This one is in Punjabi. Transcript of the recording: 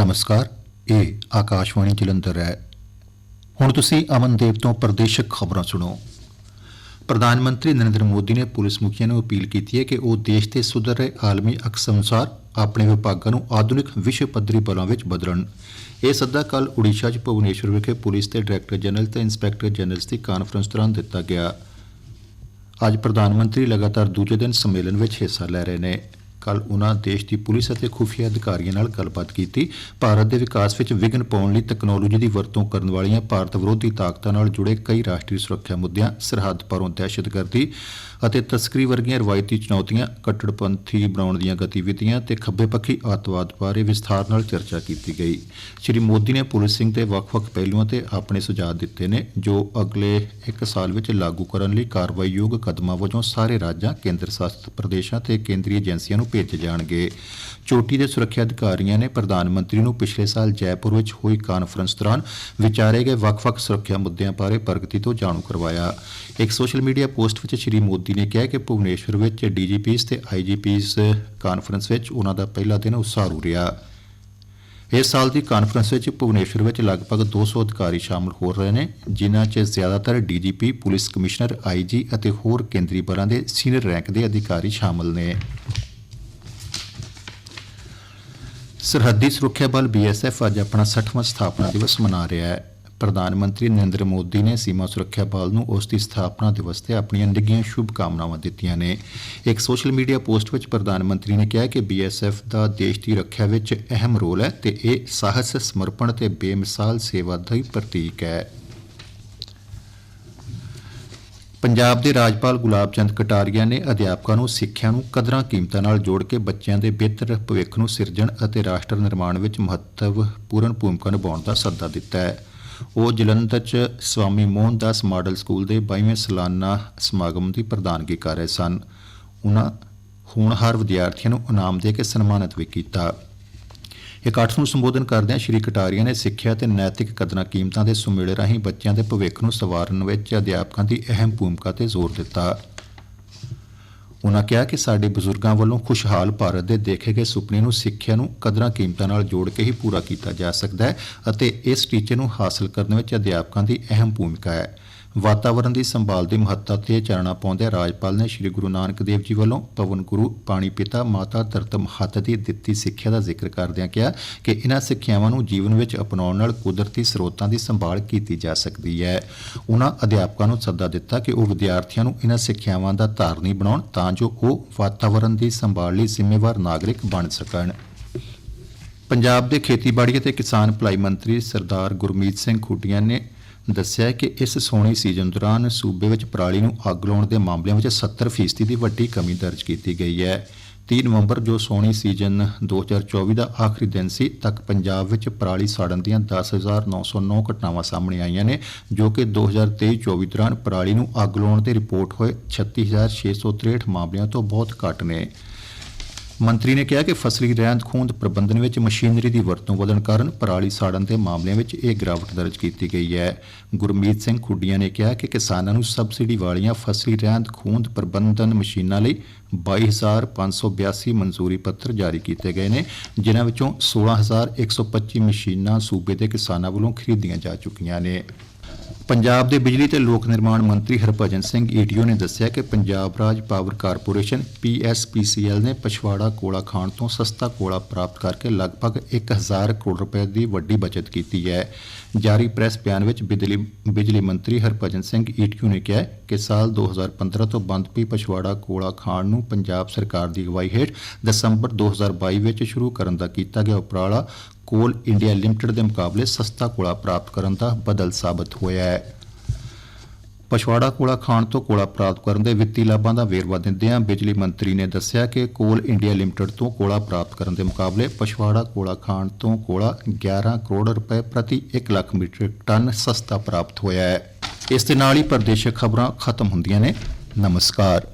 ਨਮਸਕਾਰ, ਇਹ ਆਕਾਸ਼ਵਾਣੀ ਜਲੰਧਰ ਹੈ। ਹੁਣ ਤੁਸੀਂ ਅਮਨਦੇਵ ਤੋਂ ਪ੍ਰਦੇਸ਼ਕ ਖਬਰਾਂ ਸੁਣੋ। ਪ੍ਰਧਾਨ ਮੰਤਰੀ ਨਰਿੰਦਰ ਮੋਦੀ ਨੇ ਪੁਲਿਸ ਮੁਖੀਆਂ ਨੂੰ ਅਪੀਲ ਕੀਤੀ ਹੈ ਕਿ ਉਹ ਦੇਸ਼ ਦੇ ਸੁਧਰ ਰਹੇ ਆਲਮੀ ਅਕਸ ਅਨੁਸਾਰ ਆਪਣੇ ਵਿਭਾਗਾਂ ਨੂੰ ਆਧੁਨਿਕ ਵਿਸ਼ਵ ਪੱਧਰੀ ਬਲਾਂ ਵਿੱਚ ਬਦਲਣ। ਇਹ ਸੱਦਾ ਕੱਲ ਉੜੀਸਾ 'ਚ ਭੁਵਨੇਸ਼ਵਰ ਵਿਖੇ ਪੁਲਿਸ ਦੇ ਡਾਇਰੈਕਟਰ ਜਨਰਲ ਤੇ ਇੰਸਪੈਕਟਰ ਜਨਰਲ ਦੀ ਕਾਨਫਰੰਸ ਦੌਰਾਨ ਦਿੱਤਾ ਗਿਆ। ਅੱਜ ਪ੍ਰਧਾਨ ਮੰਤਰੀ ਲਗਾਤਾਰ ਦੂਜੇ ਦਿਨ ਸੰਮੇਲਨ ਵਿੱਚ ਹਿੱਸਾ ਲੈ ਰਹੇ ਨੇ। ਕੱਲ ਉਹਨਾਂ ਦੇਸ਼ ਦੀ ਪੁਲਿਸ ਅਤੇ ਖੁਫੀਆ ਅਧਿਕਾਰੀਆਂ ਨਾਲ ਗੱਲਬਾਤ ਕੀਤੀ। ਭਾਰਤ ਦੇ ਵਿਕਾਸ ਵਿੱਚ ਵਿਘਨ ਪਾਉਣ ਲਈ ਤਕਨਾਲੋਜੀ ਦੀ ਵਰਤੋਂ ਕਰਨ ਵਾਲੀਆਂ ਭਾਰਤ ਵਿਰੋਧੀ ਤਾਕਤਾਂ ਨਾਲ ਜੁੜੇ ਕਈ ਰਾਸ਼ਟਰੀ ਸੁਰੱਖਿਆ ਮੁੱਦਿਆਂ ਸਰਹੱਦ ਪਾਰੋਂ ਦਹਿਸ਼ਤਗਰਦੀ ਅਤੇ ਤਸਕਰੀ ਵਰਗੀਆਂ ਰਵਾਇਤੀ ਚੁਣੌਤੀਆਂ, ਕੱਟੜਪੰਥੀ ਬਣਾਉਣ ਦੀਆਂ ਗਤੀਵਿਧੀਆਂ ਤੇ ਖੱਬੇ ਪੱਖੀ ਅੱਤਵਾਦ ਬਾਰੇ ਵਿਸਥਾਰ ਨਾਲ ਚਰਚਾ ਕੀਤੀ ਗਈ। ਸ਼੍ਰੀ ਮੋਦੀ ਨੇ ਪੁਲਿਸਿੰਗ ਦੇ ਵੱਖ-ਵੱਖ ਪਹਿਲੂਆਂ ਤੇ ਆਪਣੇ ਸੁਝਾਅ ਦਿੱਤੇ ਨੇ, ਜੋ ਅਗਲੇ ਇੱਕ ਸਾਲ ਵਿੱਚ ਲਾਗੂ ਕਰਨ ਲਈ ਕਾਰਵਾਈਯੋਗ ਕਦਮਾਂ ਵਜੋਂ ਸਾਰੇ ਰਾਜਾਂ ਕੇਂਦਰ ਸ਼ਾਸਿਤ ਪ੍ਰਦੇਸ਼ਾਂ ਤੇ ਕੇਂਦਰੀ ਏਜੰਸੀਆਂ ਨੂੰ ਭੇਜੇ ਜਾਣਗੇ। ਚੋਟੀ ਦੇ ਸੁਰੱਖਿਆ ਅਧਿਕਾਰੀਆਂ ਨੇ ਪ੍ਰਧਾਨ ਮੰਤਰੀ ਨੂੰ ਪਿਛਲੇ ਸਾਲ ਜੈਪੁਰ ਵਿੱਚ ਹੋਈ ਕਾਨਫਰੰਸ ਦੌਰਾਨ ਵਿਚਾਰੇ ਗਏ ਵੱਖ-ਵੱਖ ਸੁਰੱਖਿਆ ਮੁੱਦਿਆਂ ਬਾਰੇ ਪ੍ਰਗਤੀ ਤੋਂ ਜਾਣੂ ਕਰਵਾਇਆ। ਇੱਕ ਸੋਸ਼ਲ ਮੀਡੀਆ ਪੋਸਟ ਵਿੱਚ ਸ਼੍ਰੀ ਮੋਦੀ ਨੇ ਕਿਹਾ ਕਿ ਭੁਵਨੇਸ਼ਵਰ ਵਿੱਚ ਡੀਜੀਪੀਸ ਤੇ ਆਈਜੀਪੀਸ ਕਾਨਫਰੰਸ ਵਿੱਚ ਉਹਨਾਂ ਦਾ ਪਹਿਲਾ ਦਿਨ ਉਸਾਰੂ ਰਿਹਾ। ਇਸ ਸਾਲ ਦੀ ਕਾਨਫਰੰਸ ਵਿੱਚ ਭੁਵਨੇਸ਼ਵਰ ਵਿੱਚ ਲਗਭਗ 200 ਅਧਿਕਾਰੀ ਸ਼ਾਮਲ ਹੋ ਰਹੇ ਨੇ, ਜਿਨ੍ਹਾਂ 'ਚ ਜ਼ਿਆਦਾਤਰ ਡੀਜੀਪੀ, ਪੁਲਿਸ ਕਮਿਸ਼ਨਰ, ਆਈਜੀ ਅਤੇ ਹੋਰ ਕੇਂਦਰੀ ਬਲਾਂ ਦੇ ਸੀਨੀਅਰ ਰੈਂਕ ਦੇ ਅਧਿਕਾਰੀ ਸ਼ਾਮਲ ਨੇ। ਸਰਹੱਦੀ ਸੁਰੱਖਿਆ ਬਲ ਬੀਐਸਐਫ ਅੱਜ ਆਪਣਾ 60ਵਾਂ ਸਥਾਪਨਾ ਦਿਵਸ ਮਨਾ ਰਿਹਾ ਹੈ। ਪ੍ਰਧਾਨ ਮੰਤਰੀ ਨਰਿੰਦਰ ਮੋਦੀ ਨੇ ਸੀਮਾ ਸੁਰੱਖਿਆ ਬਲ ਨੂੰ ਉਸ ਦੀ ਸਥਾਪਨਾ ਦਿਵਸ ਤੇ ਆਪਣੀਆਂ ਨਿੱਘੀਆਂ ਸ਼ੁਭ ਕਾਮਨਾਵਾਂ ਦਿੱਤੀਆਂ ਨੇ। ਇੱਕ ਸੋਸ਼ਲ ਮੀਡੀਆ ਪੋਸਟ ਵਿੱਚ ਪ੍ਰਧਾਨ ਮੰਤਰੀ ਨੇ ਕਿਹਾ ਕਿ ਬੀਐਸਐਫ ਦਾ ਦੇਸ਼ ਦੀ ਰੱਖਿਆ ਵਿੱਚ ਅਹਿਮ ਰੋਲ ਹੈ ਤੇ ਇਹ ਸਾਹਸ, ਸਮਰਪਣ ਤੇ ਬੇਮਿਸਾਲ ਸੇਵਾ ਦਾ ਹੀ ਪ੍ਰਤੀਕ ਹੈ। ਪੰਜਾਬ ਦੇ ਰਾਜਪਾਲ ਗੁਲਾਬ ਚੰਦ ਕਟਾਰੀਆ ਨੇ ਅਧਿਆਪਕਾਂ ਨੂੰ ਸਿੱਖਿਆ ਨੂੰ ਕਦਰਾਂ ਕੀਮਤਾਂ ਨਾਲ ਜੋੜ ਕੇ ਬੱਚਿਆਂ ਦੇ ਬਿਹਤਰ ਭਵਿੱਖ ਨੂੰ ਸਿਰਜਣ ਅਤੇ ਰਾਸ਼ਟਰ ਨਿਰਮਾਣ ਵਿੱਚ ਮਹੱਤਵਪੂਰਨ ਭੂਮਿਕਾ ਨਿਭਾਉਣ ਦਾ ਸੱਦਾ ਦਿੱਤਾ ਹੈ। ਉਹ ਜਲੰਧਰ 'ਚ ਸਵਾਮੀ ਮੋਹਨਦਾਸ ਮਾਡਲ ਸਕੂਲ ਦੇ 22ਵੇਂ ਸਾਲਾਨਾ ਸਮਾਗਮ ਦੀ ਪ੍ਰਧਾਨਗੀ ਕਰ ਰਹੇ ਸਨ। ਉਹਨਾਂ ਹੋਣਹਾਰ ਵਿਦਿਆਰਥੀਆਂ ਨੂੰ ਇਨਾਮ ਦੇ ਕੇ ਸਨਮਾਨਿਤ ਵੀ ਕੀਤਾ। ਇਕੱਠ ਨੂੰ ਸੰਬੋਧਨ ਕਰਦਿਆਂ ਸ਼੍ਰੀ ਕਟਾਰੀਆ ਨੇ ਸਿੱਖਿਆ ਤੇ ਨੈਤਿਕ ਕਦਰਾਂ ਕੀਮਤਾਂ ਦੇ ਸੁਮੇਲੇ ਰਾਹੀਂ ਬੱਚਿਆਂ ਦੇ ਭਵਿੱਖ ਨੂੰ ਸਵਾਰਨ ਵਿੱਚ ਅਧਿਆਪਕਾਂ ਦੀ ਅਹਿਮ ਭੂਮਿਕਾ ਤੇ ਜ਼ੋਰ ਦਿੱਤਾ। ਉਹਨਾਂ ਕਿਹਾ ਕਿ ਸਾਡੇ ਬਜ਼ੁਰਗਾਂ ਵੱਲੋਂ ਖੁਸ਼ਹਾਲ ਭਾਰਤ ਦੇ ਦੇਖੇ ਗਏ ਸੁਪਨੇ ਨੂੰ ਸਿੱਖਿਆ ਨੂੰ ਕਦਰਾਂ ਕੀਮਤਾਂ ਨਾਲ ਜੋੜ ਕੇ ਹੀ ਪੂਰਾ ਕੀਤਾ ਜਾ ਸਕਦਾ ਹੈ ਅਤੇ ਇਸ ਟੀਚੇ ਨੂੰ ਹਾਸਲ ਕਰਨ ਵਿੱਚ ਅਧਿਆਪਕਾਂ ਦੀ ਅਹਿਮ ਭੂਮਿਕਾ ਹੈ। ਵਾਤਾਵਰਣ ਦੀ ਸੰਭਾਲ ਦੀ ਮਹੱਤਤਾ ਤੇ ਚਾਨਣਾ ਪਾਉਂਦਿਆਂ ਰਾਜਪਾਲ ਨੇ ਸ੍ਰੀ ਗੁਰੂ ਨਾਨਕ ਦੇਵ ਜੀ ਵੱਲੋਂ ਪਵਨ ਗੁਰੂ, ਪਾਣੀ ਪਿਤਾ, ਮਾਤਾ ਧਰਤ ਮਹੱਤ ਦੀ ਦਿੱਤੀ ਸਿੱਖਿਆ ਦਾ ਜ਼ਿਕਰ ਕਰਦਿਆਂ ਕਿਹਾ ਕਿ ਇਹਨਾਂ ਸਿੱਖਿਆਵਾਂ ਨੂੰ ਜੀਵਨ ਵਿੱਚ ਅਪਣਾਉਣ ਨਾਲ ਕੁਦਰਤੀ ਸਰੋਤਾਂ ਦੀ ਸੰਭਾਲ ਕੀਤੀ ਜਾ ਸਕਦੀ ਹੈ। ਉਹਨਾਂ ਅਧਿਆਪਕਾਂ ਨੂੰ ਸੱਦਾ ਦਿੱਤਾ ਕਿ ਉਹ ਵਿਦਿਆਰਥੀਆਂ ਨੂੰ ਇਹਨਾਂ ਸਿੱਖਿਆਵਾਂ ਦਾ ਧਾਰਨੀ ਬਣਾਉਣ ਤਾਂ ਜੋ ਉਹ ਵਾਤਾਵਰਣ ਦੀ ਸੰਭਾਲ ਲਈ ਜ਼ਿੰਮੇਵਾਰ ਨਾਗਰਿਕ ਬਣ ਸਕਣ। ਪੰਜਾਬ ਦੇ ਖੇਤੀਬਾੜੀ ਅਤੇ ਕਿਸਾਨ ਭਲਾਈ ਮੰਤਰੀ ਸਰਦਾਰ ਗੁਰਮੀਤ ਸਿੰਘ ਖੁੱਡੀਆਂ ਨੇ ਦੱਸਿਆ ਕਿ ਇਸ ਸੋਹਣੀ ਸੀਜ਼ਨ ਦੌਰਾਨ ਸੂਬੇ ਵਿੱਚ ਪਰਾਲੀ ਨੂੰ ਅੱਗ ਲਾਉਣ ਦੇ ਮਾਮਲਿਆਂ ਵਿੱਚ 70% ਦੀ ਵੱਡੀ ਕਮੀ ਦਰਜ ਕੀਤੀ ਗਈ ਹੈ। 3 ਨਵੰਬਰ ਜੋ ਸੋਹਣੀ ਸੀਜ਼ਨ 2024 ਦਾ ਆਖਰੀ ਦਿਨ ਸੀ, ਤੱਕ ਪੰਜਾਬ ਵਿੱਚ ਪਰਾਲੀ ਸਾੜਨ ਦੀਆਂ 10909 ਘਟਨਾਵਾਂ ਸਾਹਮਣੇ ਆਈਆਂ ਨੇ, ਜੋ ਕਿ 2023-24 ਦੌਰਾਨ ਪਰਾਲੀ ਨੂੰ ਅੱਗ ਲਾਉਣ ਤੇ ਰਿਪੋਰਟ ਹੋਏ 36663 ਮਾਮਲਿਆਂ ਤੋਂ ਬਹੁਤ ਘੱਟ ਨੇ। ਮੰਤਰੀ ਨੇ ਕਿਹਾ ਕਿ ਫਸਲੀ ਰਹਿੰਦ ਖੂੰਹਦ ਪ੍ਰਬੰਧਨ ਵਿੱਚ ਮਸ਼ੀਨਰੀ ਦੀ ਵਰਤੋਂ ਵਧਣ ਕਾਰਨ ਪਰਾਲੀ ਸਾੜਨ ਦੇ ਮਾਮਲਿਆਂ ਵਿੱਚ ਇਹ ਗਿਰਾਵਟ ਦਰਜ ਕੀਤੀ ਗਈ ਹੈ। ਗੁਰਮੀਤ ਸਿੰਘ ਖੁੱਡੀਆਂ ਨੇ ਕਿਹਾ ਕਿ ਕਿਸਾਨਾਂ ਨੂੰ ਸਬਸਿਡੀ ਵਾਲੀਆਂ ਫਸਲੀ ਰਹਿੰਦ ਖੂੰਹਦ ਪ੍ਰਬੰਧਨ ਮਸ਼ੀਨਾਂ ਲਈ 22582 ਮਨਜ਼ੂਰੀ ਪੱਤਰ ਜਾਰੀ ਕੀਤੇ ਗਏ ਨੇ, ਜਿਨ੍ਹਾਂ ਵਿੱਚੋਂ 16125 ਮਸ਼ੀਨਾਂ ਸੂਬੇ ਦੇ ਕਿਸਾਨਾਂ ਵੱਲੋਂ ਖਰੀਦੀਆਂ ਜਾ ਚੁੱਕੀਆਂ ਨੇ। ਪੰਜਾਬ ਦੇ ਬਿਜਲੀ ਤੇ ਲੋਕ ਨਿਰਮਾਣ ਮੰਤਰੀ ਹਰਭਜਨ ਸਿੰਘ ਈਟੀਓ ਨੇ ਦੱਸਿਆ ਕਿ ਪੰਜਾਬ ਰਾਜ ਪਾਵਰ ਕਾਰਪੋਰੇਸ਼ਨ ਪੀਐਸਪੀਸੀਐਲ ਨੇ ਪਛਵਾੜਾ ਕੋਲਾ ਖਾਣ ਤੋਂ ਸਸਤਾ ਕੋਲਾ ਪ੍ਰਾਪਤ ਕਰਕੇ ਲਗਭਗ 1000 ਕਰੋੜ ਰੁਪਏ ਦੀ ਵੱਡੀ ਬਚਤ ਕੀਤੀ ਹੈ। ਜਾਰੀ ਪ੍ਰੈਸ ਬਿਆਨ ਵਿੱਚ ਬਿਜਲੀ ਬਿਜਲੀ ਮੰਤਰੀ ਹਰਭਜਨ ਸਿੰਘ ਈਟੀਓ ਨੇ ਕਿਹਾ ਕਿ ਸਾਲ 2015 ਤੋਂ ਬੰਦ ਪਈ ਪਛਵਾੜਾ ਕੋਲਾ ਖਾਣ ਨੂੰ ਪੰਜਾਬ ਸਰਕਾਰ ਦੀ ਅਗਵਾਈ ਹੇਠ ਦਸੰਬਰ 2022 ਵਿੱਚ ਸ਼ੁਰੂ ਕਰਨ ਦਾ ਕੀਤਾ ਗਿਆ ਉਪਰਾਲਾ ਕੋਲ ਇੰਡੀਆ ਲਿਮਟਿਡ ਦੇ ਮੁਕਾਬਲੇ ਸਸਤਾ ਕੋਲਾ ਪ੍ਰਾਪਤ ਕਰਨ ਦਾ ਬਦਲ ਸਾਬਤ ਹੋਇਆ ਹੈ। ਪਛਵਾੜਾ ਕੋਲਾ ਖਾਣ ਤੋਂ ਕੋਲਾ ਪ੍ਰਾਪਤ ਕਰਨ ਦੇ ਵਿੱਤੀ ਲਾਭਾਂ ਦਾ ਵੇਰਵਾ ਦਿੰਦਿਆਂ ਬਿਜਲੀ ਮੰਤਰੀ ਨੇ ਦੱਸਿਆ ਕਿ ਕੋਲ ਇੰਡੀਆ ਲਿਮਟਿਡ ਤੋਂ ਕੋਲਾ ਪ੍ਰਾਪਤ ਕਰਨ ਦੇ ਮੁਕਾਬਲੇ ਪਛਵਾੜਾ ਕੋਲਾ ਖਾਣ ਤੋਂ ਕੋਲਾ 11 ਕਰੋੜ ਰੁਪਏ ਪ੍ਰਤੀ 1 ਲੱਖ ਮੀਟ੍ਰਿਕ ਟਨ ਸਸਤਾ ਪ੍ਰਾਪਤ ਹੋਇਆ ਹੈ। ਇਸ ਦੇ ਨਾਲ ਹੀ ਪ੍ਰਦੇਸ਼ਕ ਖਬਰਾਂ ਖਤਮ ਹੁੰਦੀਆਂ ਨੇ। ਨਮਸਕਾਰ।